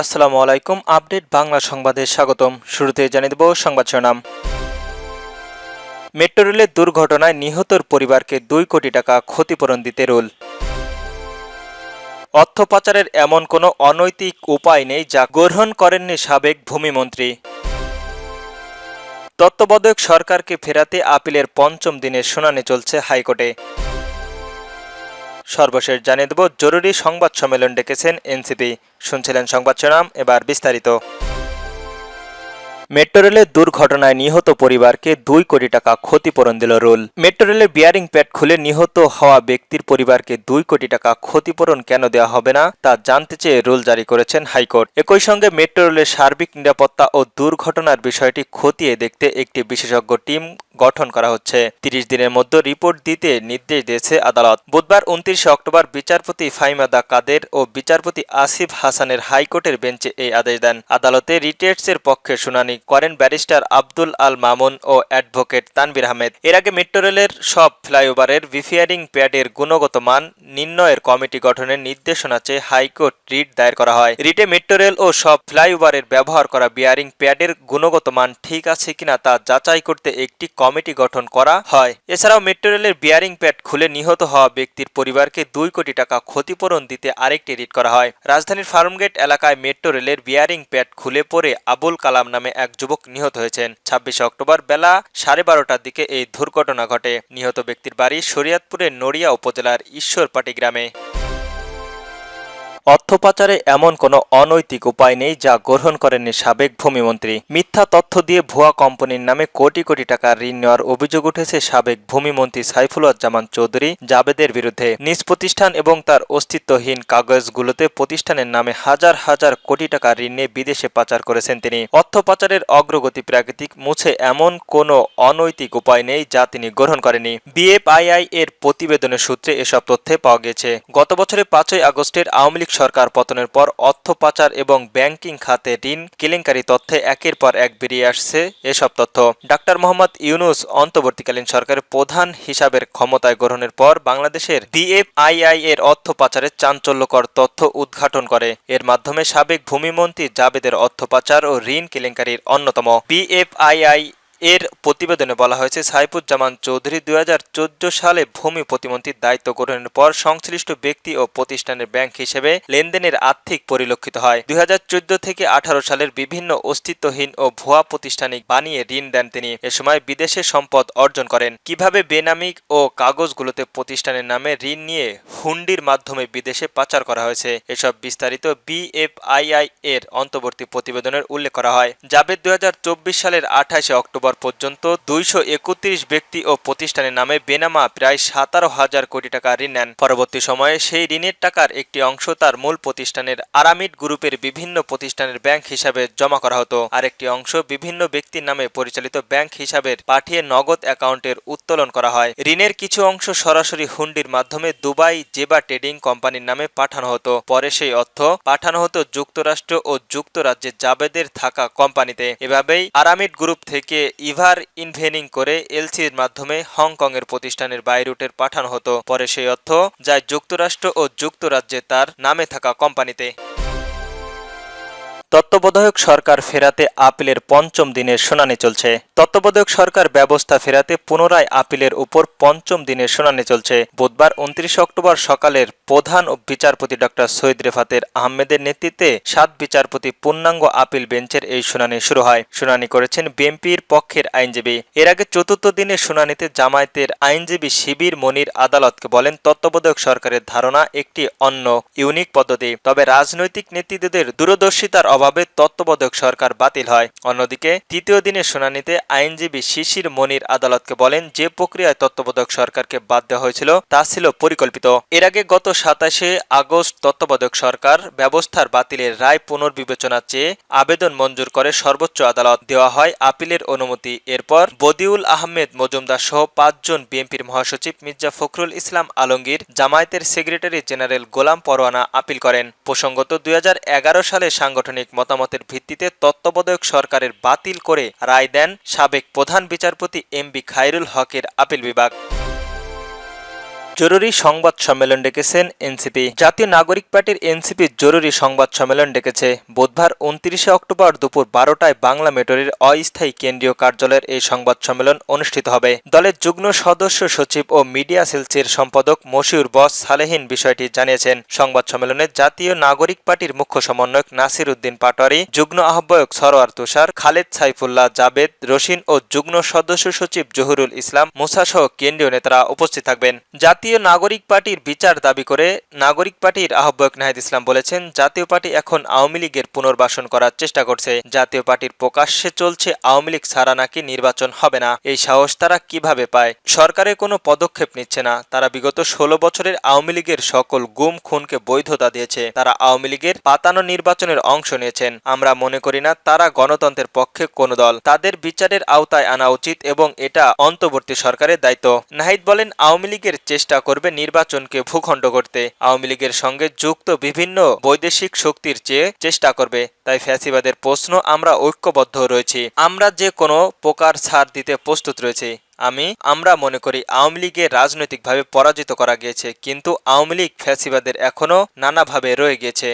আসসালামু আলাইকুম, আপডেট বাংলা সংবাদে স্বাগতম। শুরুতে জানিয়ে দেব সংবাদ শিরোনাম। মেট্রো রেলের দুর্ঘটনায় নিহতর পরিবারকে দুই কোটি টাকা ক্ষতিপূরণ দিতে রুল। অর্থ পাচারের এমন কোনো অনৈতিক উপায় নেই যা গ্রহণ করেননি সাবেক ভূমিমন্ত্রী। তত্ত্বাবধায়ক সরকারকে ফেরাতে আপিলের পঞ্চম দিনের শুনানি চলছে হাইকোর্টে। সর্বশেষ জানিয়ে দেব জরুরি সংবাদ সম্মেলন ডেকেছেন এনসিপি। শুনছিলেন সংবাদ শিরোনাম এবার বিস্তারিত। মেট্রো রেলের দুর্ঘটনায় নিহত পরিবারকে দুই কোটি টাকা ক্ষতিপূরণ দিল রুল। মেট্রো রেলের বিয়ারিং প্যাড খুলে নিহত হওয়া ব্যক্তির পরিবারকে দুই কোটি টাকা ক্ষতিপূরণ কেন দেওয়া হবে না, তা জানতে চেয়ে রুল জারি করেছেন হাইকোর্ট। একই সঙ্গে মেট্রো রেলের সার্বিক নিরাপত্তা ও দুর্ঘটনার বিষয়টি খতিয়ে দেখতে একটি বিশেষজ্ঞ টিম গঠন করা হচ্ছে। তিরিশ দিনের মধ্যে রিপোর্ট দিতে নির্দেশ দিয়েছে আদালত। বুধবার উনত্রিশে অক্টোবর বিচারপতি ফাইমাদা কাদের ও বিচারপতি আসিফ হাসানের হাইকোর্টের বেঞ্চে এই আদেশ দেন। আদালতে রিটেটসের পক্ষে শুনানি করেন ব্যারিস্টার আব্দুল আল মামুন ও অ্যাডভোকেট তানবির আহমেদ। এর আগে মেট্রো রেলের সব ফ্লাইওভারের ভিফিয়ারিং প্যাডের গুণগত মান নির্ণয়ের কমিটি গঠনের নির্দেশনা চেয়ে হাইকোর্ট রিট দায়ের করা হয়। রিটে মেট্রো রেল ও সব ফ্লাইওভারের ব্যবহার করা বিয়ারিং প্যাডের গুণগত মান ঠিক আছে কিনা তা যাচাই করতে একটি কমিটি গঠন করা হয়। এছাড়াও মেট্রো রেলের বিয়ারিং প্যাড খুলে নিহত হওয়া ব্যক্তির পরিবারকে দুই কোটি টাকা ক্ষতিপূরণ দিতে আরেকটি রিট করা হয়। রাজধানীর ফার্মগেট এলাকায় মেট্রো রেলের বিয়ারিং প্যাড খুলে পড়ে আবুল কালাম নামে এক যুবক নিহত হয়েছেন। ছাব্বিশে অক্টোবর বেলা সাড়ে বারোটার দিকে এই দুর্ঘটনা ঘটে। নিহত ব্যক্তির বাড়ি শরিয়াতপুরের নড়িয়া উপজেলার ঈশ্বরপাটি গ্রামে। অর্থ পাচারে এমন কোনো অনৈতিক উপায় নেই যা গ্রহণ করেননি সাবেক ভূমিমন্ত্রী। মিথ্যা তথ্য দিয়ে ভুয়া কোম্পানির নামে কোটি কোটি টাকা ঋণ নেওয়ার অভিযোগ উঠেছে সাবেক ভূমিমন্ত্রী সাইফুল্লাহজামান চৌধুরী জাবেদের বিরুদ্ধে। নিজ প্রতিষ্ঠান এবং তার অস্তিত্বহীন কাগজগুলোতে প্রতিষ্ঠানের নামে হাজার হাজার কোটি টাকা ঋণ নিয়ে বিদেশে পাচার করেছেন তিনি। অর্থ পাচারের অগ্রগতি প্রাকৃতিক মুছে এমন কোনো অনৈতিক উপায় নেই যা তিনি গ্রহণ করেনি বিএফআইআই এর প্রতিবেদনের সূত্রে এসব তথ্যে পাওয়া গেছে। গত বছরের পাঁচই আগস্টের আওয়ামী লীগ সরকার পতনের পর অর্থ পাচার এবং ব্যাংকিং খাতে ঋণ, কেলেঙ্কারি তথ্যে একের পর এক বেরিয়ে আসছে এসব তথ্য। ডাক্তার মোহাম্মদ ইউনুস অন্তর্বর্তীকালীন সরকারের প্রধান হিসাবের ক্ষমতায় গ্রহণের পর বাংলাদেশের বিএফআইআই এর অর্থ পাচারের চাঞ্চল্যকর তথ্য উদ্ঘাটন করে। এর মাধ্যমে সাবেক ভূমিমন্ত্রী জাবেদের অর্থ পাচার ও ঋণ কেলেঙ্কারির অন্যতম। বিএফআইআই এর প্রতিবেদনে বলা হয়েছে, সাইফুজ্জামান চৌধুরী দুই হাজার চোদ্দ সালে ভূমি প্রতিমন্ত্রীর দায়িত্ব গ্রহণের পর সংশ্লিষ্ট ব্যক্তি ও প্রতিষ্ঠানের ব্যাংক হিসেবে লেনদেনের আর্থিক পরিলক্ষিত হয়। দুই হাজার চোদ্দ থেকে আঠারো সালের বিভিন্ন অস্তিত্বহীন ও ভুয়া প্রতিষ্ঠানিক বানিয়ে ঋণ দেন তিনি। এ সময় বিদেশে সম্পদ অর্জন করেন। কীভাবে বেনামিক ও কাগজগুলোতে প্রতিষ্ঠানের নামে ঋণ নিয়ে হুন্ডির মাধ্যমে বিদেশে পাচার করা হয়েছে, এসব বিস্তারিত বিএফআইআই এর অন্তর্বর্তী প্রতিবেদনের উল্লেখ করা হয়। জাবেদ দুই হাজার চব্বিশ সালের আঠাশে অক্টোবর পর্যন্ত দুইশো একত্রিশ ব্যক্তি ও প্রতিষ্ঠানের নামে বেনামা প্রায় সাতারো হাজার কোটি টাকা ঋণ নেন। পরবর্তী সময়ে সেই ঋণের টাকার একটি অংশ তার মূল প্রতিষ্ঠানের আরামিড গ্রুপের বিভিন্ন প্রতিষ্ঠানের ব্যাংক হিসাবে জমা করা হতো। আরেকটি অংশ বিভিন্ন ব্যক্তির নামে পরিচালিত ব্যাংক হিসাবে পাঠিয়ে নগদ অ্যাকাউন্টের উত্তোলন করা হয়। ঋণের কিছু অংশ সরাসরি হুন্ডির মাধ্যমে দুবাই জেবা ট্রেডিং কোম্পানির নামে পাঠানো হতো। পরে সেই অর্থ পাঠানো হতো যুক্তরাষ্ট্র ও যুক্তরাজ্যে জাবেদের থাকা কোম্পানিতে। এভাবেই আরামিড গ্রুপ থেকে ইভার ইনভেনিং করে এলসির মাধ্যমে হংকংয়ের প্রতিষ্ঠানের বাইরুটের পাঠানো হতো। পরে সেই অর্থ যায় যুক্তরাষ্ট্র ও যুক্তরাজ্যে তার নামে থাকা কোম্পানিতে। তত্ত্বাবধায়ক সরকার ফেরাতে আপিলের পঞ্চম দিনের শুনানি চলছে। তত্ত্বাবধায়ক সরকার ব্যবস্থা ফেরাতে পুনরায় আপিলের উপর পঞ্চম দিনের শুনানি চলছে। বুধবার উনত্রিশ অক্টোবর সকালের প্রধান বিচারপতি ডক্টর সৈয়দ রেফাতের আহমেদের নেতৃত্বে সাত বিচারপতি পূর্ণাঙ্গ আপিল বেঞ্চের এই শুনানি শুরু হয়। শুনানি করেছেন বিএনপির পক্ষের আইনজীবী। এর আগে চতুর্থ দিনের শুনানিতে জামায়াতের আইনজীবী শিবির মনির আদালতকে বলেন, তত্ত্বাবধায়ক সরকারের ধারণা একটি অন্য, ইউনিক পদ্ধতি। তবে রাজনৈতিক নেতৃত্বদের দূরদর্শিতার অভাবে তত্ত্বাবধায়ক সরকার বাতিল হয়। অন্যদিকে, তৃতীয় দিনের শুনানিতে আইনজীবী শিশির মনির আদালতকে বলেন, যে প্রক্রিয়ায় তত্ত্বাবধায়ক সরকারকে বাদ দেওয়া হয়েছিল, তা ছিল পরিকল্পিত। এর আগে গত সাতাশে আগস্ট তত্ত্বাবধায়ক সরকার ব্যবস্থার বাতিলের রায় পুনর্বিবেচনা চেয়ে আবেদন মঞ্জুর করে সর্বোচ্চ আদালত। দেওয়া হয় আপিলের অনুমতি। এরপর বদিউল আহমেদ মজুমদার সহ পাঁচজন বিএনপির মহাসচিব মির্জা ফখরুল ইসলাম আলমগীর জামায়াতের সেক্রেটারি জেনারেল গোলাম পরোয়ানা আপিল করেন। প্রসঙ্গত, দুই হাজার এগারো সালে সাংগঠনিক মতামতের ভিত্তিতে তত্ত্বাবধায়ক সরকারের বাতিল করে রায় দেন সাবেক প্রধান বিচারপতি এম বি খায়রুল হকের আপিল বিভাগ। জরুরি সংবাদ সম্মেলন ডেকেছেন এনসিপি। জাতীয় নাগরিক পার্টির এনসিপি জরুরি সংবাদ সম্মেলন ডেকেছে। বুধবার উনত্রিশে অক্টোবর দুপুর বারোটায় বাংলা মেটরের অস্থায়ী কেন্দ্রীয় কার্যালয়ের এই সংবাদ সম্মেলন অনুষ্ঠিত হবে। দলের যুগ্ম সদস্য সচিব ও মিডিয়া সেলসের সম্পাদক মশিউর বস সালেহীন বিষয়টি জানিয়েছেন। সংবাদ সম্মেলনে জাতীয় নাগরিক পার্টির মুখ্য সমন্বয়ক নাসির উদ্দিন পাটোয়ারি, যুগ্ম আহ্বায়ক সরোয়ার তুষার, খালেদ সাইফুল্লাহ জাবেদ, রশিন ও যুগ্ম সদস্য সচিব জহুরুল ইসলাম মুসা সহ কেন্দ্রীয় নেতারা উপস্থিত থাকবেন। জাতীয় নাগরিক পার্টির বিচার দাবি করে নাগরিক পার্টির আহ্বায়ক নাহিদ ইসলাম বলেছেন, জাতীয় পার্টি এখন আওয়ামী লীগের পুনর্বাসন করার চেষ্টা করছে। জাতীয় পার্টির প্রকাশ্যে চলছে আওয়ামী লীগ ছাড়া নাকি নির্বাচন হবে না। এই সাহস তারা কীভাবে পায়? সরকারের কোনো পদক্ষেপ নিচ্ছে না। তারা বিগত ষোলো বছরের আওয়ামী লীগের সকল গুম, খুনকে বৈধতা দিয়েছে। তারা আওয়ামী লীগের পাতানো নির্বাচনের অংশ নিয়েছেন। আমরা মনে করি না তারা গণতন্ত্রের পক্ষে কোনো দল। তাদের বিচারের আওতায় আনা উচিত এবং এটা অন্তর্বর্তী সরকারের দায়িত্ব। নাহিদ বলেন, আওয়ামী লীগের চেষ্টা করবে নির্বাচনকে ভূখণ্ড করতে। আওয়ামী লীগের সঙ্গে যুক্ত বিভিন্ন বৈদেশিক শক্তির চেয়ে চেষ্টা করবে। তাই ফ্যাসিবাদের প্রশ্ন, আমরা ঐক্যবদ্ধ রয়েছি। আমরা যে কোনো প্রকার ছাড় দিতে প্রস্তুত রয়েছি। আমি, আমরা মনে করি আওয়ামী লীগের রাজনৈতিকভাবে পরাজিত করা গিয়েছে, কিন্তু আওয়ামী লীগ ফ্যাসিবাদের এখনও নানাভাবে রয়ে গিয়েছে।